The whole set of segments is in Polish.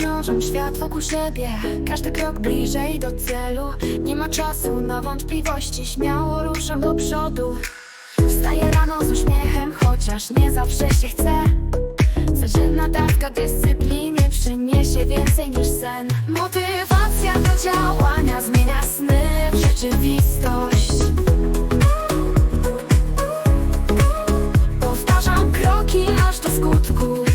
Zauważam świat wokół siebie. Każdy krok bliżej do celu. Nie ma czasu na wątpliwości. Śmiało ruszam do przodu. Wstaję rano z uśmiechem Chociaż nie zawsze się chce. Codzienna dawka dyscypliny Przyniesie więcej niż sen. Motywacja do działania Zmienia sny w rzeczywistość. Powtarzam kroki aż do skutku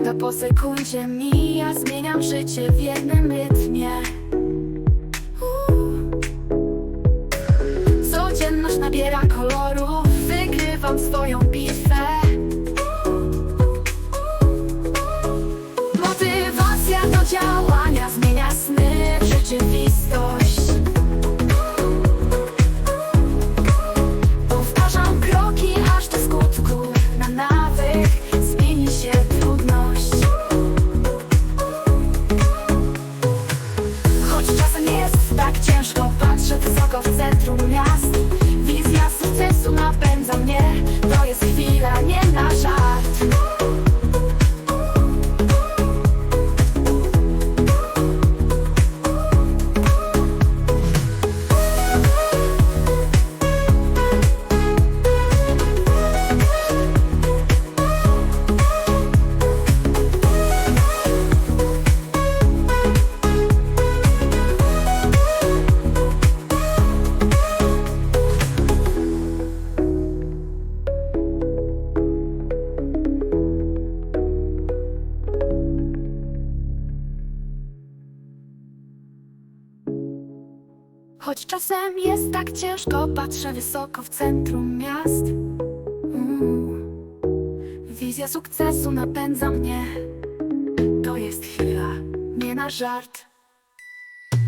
Sekunda po sekundzie mija Zmieniam życie w jednym rytmie. Codzienność nabiera koloru Wygrywam swoją Choć czasem jest tak ciężko, patrzę wysoko w centrum miast. Mm. Wizja sukcesu napędza mnie. To jest chwila, nie na żart.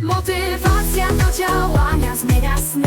Motywacja do działania zmienia sny